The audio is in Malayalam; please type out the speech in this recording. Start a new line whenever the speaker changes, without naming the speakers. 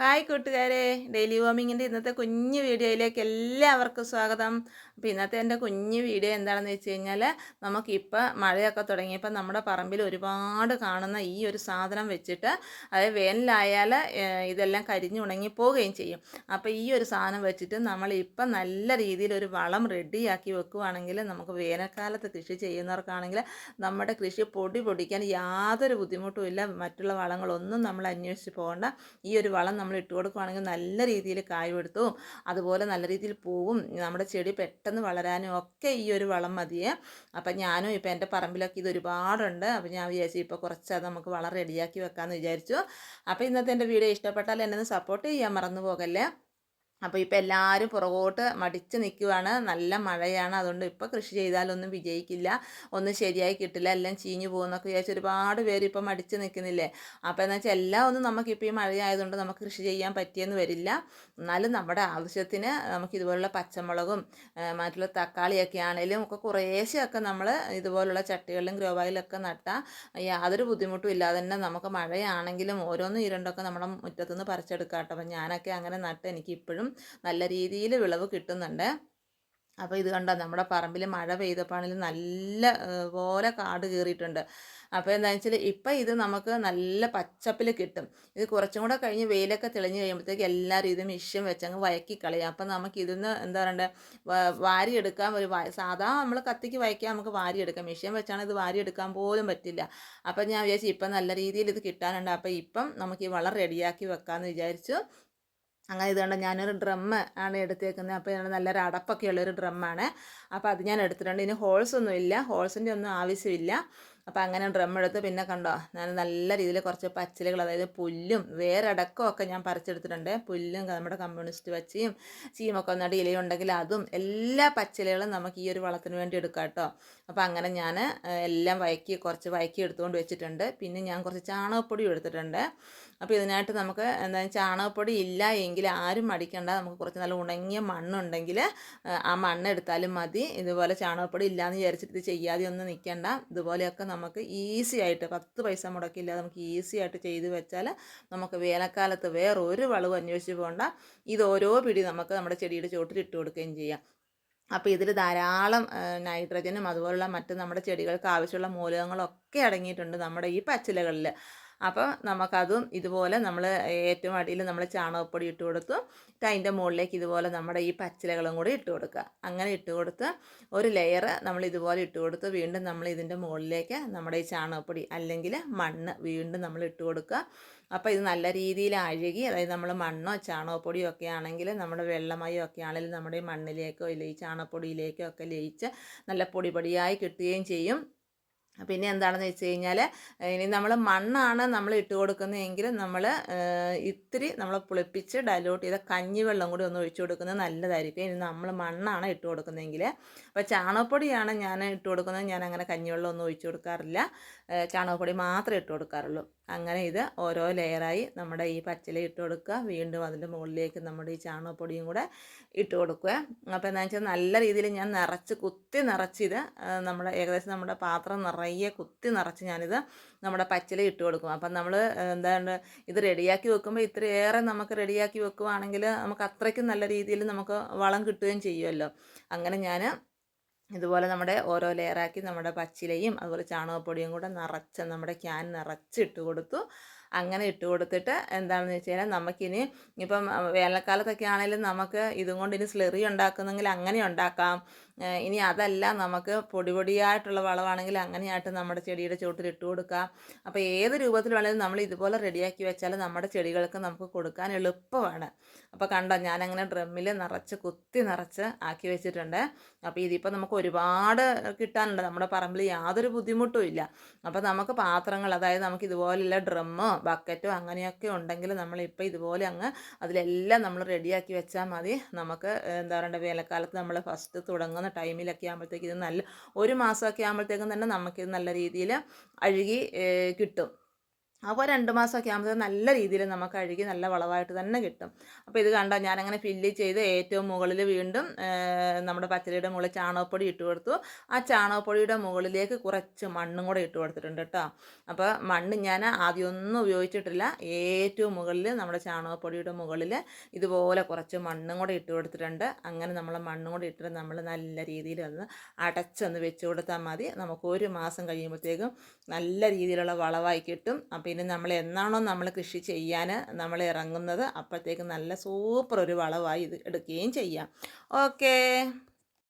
ഹായ് കൂട്ടുകാരെ. ഡെയിലി വോമിങ്ങിന്റെ ഇന്നത്തെ കുഞ്ഞു വീഡിയോയിലേക്ക് എല്ലാവർക്കും സ്വാഗതം. അപ്പോൾ ഇന്നത്തെ എന്റെ കുഞ്ഞു വീഡിയോ എന്താണെന്ന് വെച്ച് കഴിഞ്ഞാൽ നമുക്കിപ്പോൾ മഴയൊക്കെ തുടങ്ങിയപ്പോൾ നമ്മുടെ പറമ്പിൽ ഒരുപാട് കാണുന്ന ഈ ഒരു സാധനം വെച്ചിട്ട് അതായത് വേനലായാൽ ഇതെല്ലാം ഇതെല്ലാം കരിഞ്ഞുണങ്ങി പോവുകയും ചെയ്യും. അപ്പോൾ ഈ ഒരു സാധനം വെച്ചിട്ട് നമ്മൾ ഇപ്പം നല്ല രീതിയിൽ ഒരു വളം റെഡിയാക്കി വെക്കുവാണെങ്കിൽ നമുക്ക് വേനൽക്കാലത്ത് കൃഷി ചെയ്യുന്നവർക്കാണെങ്കിൽ നമ്മുടെ കൃഷി പൊടി പൊടിക്കാൻ യാതൊരു ബുദ്ധിമുട്ടും ഇല്ല മറ്റുള്ള വളങ്ങളൊന്നും നമ്മൾ അന്വേഷിച്ച് പോകേണ്ട. ഈ ഒരു വളം നമ്മൾ ഇട്ട് കൊടുക്കുകയാണെങ്കിൽ നല്ല രീതിയിൽ കായ് അതുപോലെ നല്ല രീതിയിൽ പൂവും നമ്മുടെ ചെടി പെട്ടെന്ന് വളരാനും ഒക്കെ ഈ ഒരു വളം മതിയേ. അപ്പം ഞാനും ഇപ്പം എന്റെ പറമ്പിലൊക്കെ ഇത് ഒരുപാടുണ്ട്. അപ്പം ഞാൻ വിചാരിച്ചു ഇപ്പോൾ കുറച്ച് അത് നമുക്ക് വളം റെഡിയാക്കി വെക്കാമെന്ന് വിചാരിച്ചു. അപ്പോൾ ഇന്നത്തെ എന്റെ വീഡിയോ ഇഷ്ടപ്പെട്ടാൽ എന്നെ സപ്പോർട്ട് ചെയ്യാൻ മറന്നു പോകല്ലേ? അപ്പോൾ ഇപ്പോൾ എല്ലാവരും പുറകോട്ട് മടിച്ച് നിൽക്കുവാണ് നല്ല മഴയാണ്. അതുകൊണ്ട് ഇപ്പോൾ കൃഷി ചെയ്താലൊന്നും വിജയിക്കില്ല. ഒന്നും ശരിയായി കിട്ടില്ല. എല്ലാം ചീഞ്ഞു പോകുന്നൊക്കെ വിചാരിച്ച് ഒരുപാട് പേര് ഇപ്പോൾ മടിച്ച് നിൽക്കുന്നില്ലേ അപ്പോൾ എന്ന് വെച്ചാൽ എല്ലാം ഒന്നും നമുക്കിപ്പോൾ ഈ മഴയായതുകൊണ്ട് നമുക്ക് കൃഷി ചെയ്യാൻ പറ്റിയെന്ന് വരില്ല. എന്നാലും നമ്മുടെ ആവശ്യത്തിന് നമുക്ക് ഇതുപോലുള്ള പച്ചമുളകും മറ്റുള്ള തക്കാളിയൊക്കെ ആണെങ്കിലും ഒക്കെ കുറേശ്ശെയൊക്കെ നമ്മൾ ഇതുപോലുള്ള ചട്ടികളിലും ഗ്രോബായിലൊക്കെ നട്ടാൽ യാതൊരു ബുദ്ധിമുട്ടും ഇല്ലാതെ തന്നെ നമുക്ക് മഴയാണെങ്കിലും ഓരോന്നും ഇരണ്ടൊക്കെ നമ്മുടെ മുറ്റത്തുനിന്ന് പറിച്ചെടുക്കാം കേട്ടോ അപ്പം ഞാനൊക്കെ അങ്ങനെ നട്ട് എനിക്ക് ഇപ്പോഴും നല്ല രീതിയിൽ വിളവ് കിട്ടുന്നുണ്ട്. അപ്പോൾ ഇത് കണ്ടോ നമ്മുടെ പറമ്പിൽ മഴ പെയ്തപ്പോഴാണെങ്കിലും നല്ല പോലെ കാട് കയറിയിട്ടുണ്ട് അപ്പോൾ എന്താണെന്ന് വെച്ചാൽ ഇപ്പം ഇത് നമുക്ക് നല്ല പച്ചപ്പിൽ കിട്ടും. ഇത് കുറച്ചും കൂടെ കഴിഞ്ഞ് വെയിലൊക്കെ തെളിഞ്ഞ് കഴിയുമ്പോഴത്തേക്ക് എല്ലാ രീതിയും മിഷ്യം വെച്ചങ്ങ് വയക്കി കളയും. അപ്പം നമുക്ക് ഇതിന്ന് എന്താ പറയണ്ടത് വാരിയെടുക്കാൻ ഒരു സാധാ നമ്മൾ കത്തിക്ക് വയക്കാൻ നമുക്ക് വാരിയെടുക്കാം മിഷ്യം വെച്ചാണ് ഇത് വാരിയെടുക്കാൻ പോലും പറ്റില്ല. അപ്പം ഞാൻ വിചാരിച്ചു ഇപ്പം നല്ല രീതിയിൽ ഇത് കിട്ടാനുണ്ട്. അപ്പോൾ ഇപ്പം നമുക്ക് ഈ വളം റെഡിയാക്കി വെക്കാമെന്ന് വിചാരിച്ചു. അങ്ങനെ ഇതുകൊണ്ട് ഞാനൊരു ഡ്രമ്മ് ആണ് എടുത്തേക്കുന്നത്. അപ്പോൾ ഞാൻ നല്ലൊരു അടപ്പൊക്കെ ഉള്ളൊരു ഡ്രമ്മാണ് അപ്പോൾ അത് ഞാൻ എടുത്തിട്ടുണ്ട്. ഇനി ഹോൾസ് ഒന്നും ഇല്ല ഹോൾസിന്റെ ഒന്നും ആവശ്യമില്ല. അപ്പോൾ അങ്ങനെ ഡ്രം പിന്നെ കണ്ടോ ഞാൻ നല്ല രീതിയിൽ കുറച്ച് പച്ചിലകൾ അതായത് പുല്ലും വേരടക്കം ഒക്കെ ഞാൻ പറിച്ചെടുത്തിട്ടുണ്ട്. പുല്ലും നമ്മുടെ കമ്മ്യൂണിസ്റ്റ് പച്ചയും ചീമൊക്കെ ഒന്നടി ഇലയുണ്ടെങ്കിൽ അതും എല്ലാ പച്ചിലകളും നമുക്ക് ഈ ഒരു വളത്തിന് വേണ്ടി എടുക്കാം കേട്ടോ. അപ്പോൾ അങ്ങനെ ഞാൻ എല്ലാം വയക്കി കുറച്ച് വയക്കി എടുത്തുകൊണ്ട് വെച്ചിട്ടുണ്ട്. പിന്നെ ഞാൻ കുറച്ച് ചാണകപ്പൊടി എടുത്തിട്ടുണ്ട്. അപ്പോൾ ഇതിനായിട്ട് നമുക്ക് എന്താ ചാണകപ്പൊടി ഇല്ല എങ്കിൽ ആരും മടിക്കണ്ട. നമുക്ക് കുറച്ച് നല്ല ഉണങ്ങിയ മണ്ണുണ്ടെങ്കിൽ ആ മണ്ണെടുത്താലും മതി. ഇതുപോലെ ചാണകപ്പൊടി ഇല്ലയെന്ന് വിചാരിച്ചിട്ട് ഇത് ചെയ്യാതെ ഒന്നും നിൽക്കേണ്ട ഇതുപോലെയൊക്കെ നമുക്ക് ഈസി ആയിട്ട് പത്ത് പൈസ മുടക്കില്ലാതെ നമുക്ക് ഈസി ആയിട്ട് ചെയ്ത് വെച്ചാൽ നമുക്ക് വേനൽക്കാലത്ത് ഒരു വളവും അന്വേഷിച്ച് പോകണ്ട ഇത് ഓരോ പിടി നമുക്ക് നമ്മുടെ ചെടിയുടെ ചുവട്ടിൽ ഇട്ട് കൊടുക്കുകയും ചെയ്യാം. അപ്പോൾ ഇതിൽ ധാരാളം നൈട്രജനും അതുപോലുള്ള മറ്റ് നമ്മുടെ ചെടികൾക്ക് ആവശ്യമുള്ള മൂലകങ്ങളൊക്കെ അടങ്ങിയിട്ടുണ്ട് നമ്മുടെ ഈ പച്ചിലകളിൽ അപ്പോൾ നമുക്കതും ഇതുപോലെ നമ്മൾ ഏറ്റവും അടിയിൽ നമ്മൾ ചാണകപ്പൊടി ഇട്ട് കൊടുത്തു. എന്നിട്ട് അതിന്റെ മുകളിലേക്ക് ഇതുപോലെ നമ്മുടെ ഈ പച്ചിലകളും കൂടി ഇട്ട് കൊടുക്കുക. അങ്ങനെ ഇട്ട് കൊടുത്ത് ഒരു ലെയർ നമ്മൾ ഇതുപോലെ ഇട്ട് കൊടുത്ത് വീണ്ടും നമ്മൾ ഇതിന്റെ മുകളിലേക്ക് നമ്മുടെ ഈ ചാണകപ്പൊടി അല്ലെങ്കിൽ മണ്ണ് വീണ്ടും നമ്മൾ ഇട്ട് കൊടുക്കുക. അപ്പോൾ ഇത് നല്ല രീതിയിൽ അഴുകി അതായത് നമ്മൾ മണ്ണോ ചാണകപ്പൊടിയോ ഒക്കെ ആണെങ്കിൽ നമ്മുടെ വെള്ളമയോ ഒക്കെ ആണെങ്കിലും നമ്മുടെ മണ്ണിലേക്കോ ഇല്ല ഈ ചാണകപ്പൊടിയിലേക്കോ ഒക്കെ ലയിച്ച് നല്ല പൊടിപൊടിയായി കിട്ടുകയും ചെയ്യും. പിന്നെ എന്താണെന്ന് വെച്ച് കഴിഞ്ഞാൽ ഇനി നമ്മൾ മണ്ണാണ് നമ്മൾ ഇട്ട് കൊടുക്കുന്നതെങ്കിൽ നമ്മൾ ഇത്തിരി നമ്മൾ പുളിപ്പിച്ച് ഡൈലൂട്ട് ചെയ്ത കഞ്ഞിവെള്ളം കൂടി ഒന്ന് ഒഴിച്ചു കൊടുക്കുന്നത് നല്ലതായിരിക്കും. ഇനി നമ്മൾ മണ്ണാണ് ഇട്ട് കൊടുക്കുന്നതെങ്കിൽ അപ്പോൾ ചാണകപ്പൊടിയാണ് ഞാൻ ഇട്ട് കൊടുക്കുന്നത്. ഞാൻ അങ്ങനെ കഞ്ഞിവെള്ളം ഒന്നും ഒഴിച്ചു കൊടുക്കാറില്ല. ചാണകപ്പൊടി മാത്രമേ ഇട്ട് കൊടുക്കാറുള്ളൂ. അങ്ങനെ ഇത് ഓരോ ലെയറായി നമ്മുടെ ഈ പച്ചില ഇട്ട് കൊടുക്കുക. വീണ്ടും അതിന്റെ മുകളിലേക്ക് നമ്മുടെ ഈ ചാണകപ്പൊടിയും കൂടെ ഇട്ട് കൊടുക്കുക. അപ്പോൾ എന്താണെന്ന് വെച്ചാൽ നല്ല രീതിയിൽ ഞാൻ നിറച്ച് കുത്തി നിറച്ചിത് നമ്മുടെ ഏകദേശം നമ്മുടെ പാത്രം നിറയെ കുത്തി നിറച്ച് ഞാനിത് നമ്മുടെ പച്ചില ഇട്ട് കൊടുക്കും. അപ്പം നമ്മൾ എന്താണ് ഇത് റെഡിയാക്കി വെക്കുമ്പോൾ ഇത്രയേറെ നമുക്ക് റെഡിയാക്കി വെക്കുവാണെങ്കിൽ നമുക്ക് അത്രയ്ക്കും നല്ല രീതിയിൽ നമുക്ക് വളം കിട്ടുകയും ചെയ്യുമല്ലോ അങ്ങനെ ഞാൻ ഇതുപോലെ നമ്മുടെ ഓരോ ലെയറാക്കി നമ്മുടെ പച്ചിലയും അതുപോലെ ചാണകപ്പൊടിയും കൂടെ നിറച്ച് നമ്മുടെ ക്യാൻ നിറച്ചിട്ട് കൊടുത്തു. അങ്ങനെ ഇട്ട് കൊടുത്തിട്ട് എന്താണെന്ന് വെച്ച് കഴിഞ്ഞാൽ നമുക്കിനി ഇപ്പം വേനൽക്കാലത്തൊക്കെ ആണെങ്കിലും നമുക്ക് ഇതും കൊണ്ട് ഇനി സ്ലെറി ഉണ്ടാക്കുന്നെങ്കിൽ അങ്ങനെ ഉണ്ടാക്കാം. ഇനി അതല്ല നമുക്ക് പൊടി പൊടിയായിട്ടുള്ള വളമാണെങ്കിൽ അങ്ങനെയായിട്ട് നമ്മുടെ ചെടിയുടെ ചുവട്ടിൽ ഇട്ട് കൊടുക്കാം. അപ്പോൾ ഏത് രൂപത്തിൽ വേണമെങ്കിലും നമ്മൾ ഇതുപോലെ റെഡിയാക്കി വെച്ചാൽ നമ്മുടെ ചെടികൾക്ക് നമുക്ക് കൊടുക്കാൻ എളുപ്പമാണ്. അപ്പോൾ കണ്ടോ ഞാനങ്ങനെ ഡ്രമ്മിൽ നിറച്ച് കുത്തി നിറച്ച് ആക്കി വെച്ചിട്ടുണ്ട്. അപ്പോൾ ഇതിപ്പോൾ നമുക്ക് ഒരുപാട് കിട്ടാനുണ്ട്. നമ്മുടെ പറമ്പിൽ യാതൊരു ബുദ്ധിമുട്ടും ഇല്ല. അപ്പോൾ നമുക്ക് പാത്രങ്ങൾ അതായത് നമുക്ക് ഇതുപോലെയുള്ള ഡ്രമ്മോ ബക്കറ്റോ അങ്ങനെയൊക്കെ ഉണ്ടെങ്കിൽ നമ്മളിപ്പോൾ ഇതുപോലെ അങ്ങ് അതിലെല്ലാം നമ്മൾ റെഡിയാക്കി വെച്ചാൽ മതി. നമുക്ക് എന്താ പറയുക വേനൽക്കാലത്ത് നമ്മൾ ഫസ്റ്റ് തുടങ്ങുന്ന ടൈമിലൊക്കെ ആകുമ്പോഴത്തേക്ക് ഇത് നല്ല ഒരു മാസമൊക്കെ ആകുമ്പോഴത്തേക്കും തന്നെ നമുക്കിത് നല്ല രീതിയിൽ അഴുകി കിട്ടും. അപ്പോൾ രണ്ട് മാസമൊക്കെ ആകുമ്പോൾ നല്ല രീതിയിൽ നമുക്ക് അഴുകി നല്ല വളമായിട്ട് തന്നെ കിട്ടും. അപ്പോൾ ഇത് കണ്ടോ ഞാനങ്ങനെ ഫില്ല് ചെയ്ത് ഏറ്റവും മുകളിൽ വീണ്ടും നമ്മുടെ പച്ചരിയുടെ മുകളിൽ ചാണകപ്പൊടി ഇട്ട് കൊടുത്തു. ആ ചാണകപ്പൊടിയുടെ മുകളിലേക്ക് കുറച്ച് മണ്ണും കൂടെ ഇട്ട് കൊടുത്തിട്ടുണ്ട് കേട്ടോ. അപ്പോൾ മണ്ണ് ഞാൻ ആദ്യമൊന്നും ഉപയോഗിച്ചിട്ടില്ല. ഏറ്റവും മുകളിൽ നമ്മുടെ ചാണകപ്പൊടിയുടെ മുകളിൽ ഇതുപോലെ കുറച്ച് മണ്ണും കൂടെ ഇട്ട് കൊടുത്തിട്ടുണ്ട്. അങ്ങനെ നമ്മൾ മണ്ണും കൂടെ ഇട്ടിട്ട് നമ്മൾ നല്ല രീതിയിൽ ഒന്ന് അടച്ചൊന്ന് വെച്ച് കൊടുത്താൽ മതി. നമുക്ക് ഒരു മാസം കഴിയുമ്പോഴത്തേക്കും നല്ല രീതിയിലുള്ള വളമായി കിട്ടും. അപ്പം പിന്നെ നമ്മൾ എന്നാണോ നമ്മൾ കൃഷി ചെയ്യാൻ നമ്മൾ ഇറങ്ങുന്നത് അപ്പോഴത്തേക്ക് നല്ല സൂപ്പർ ഒരു വളമായി ഇത് എടുക്കുകയും ചെയ്യാം. ഓക്കേ.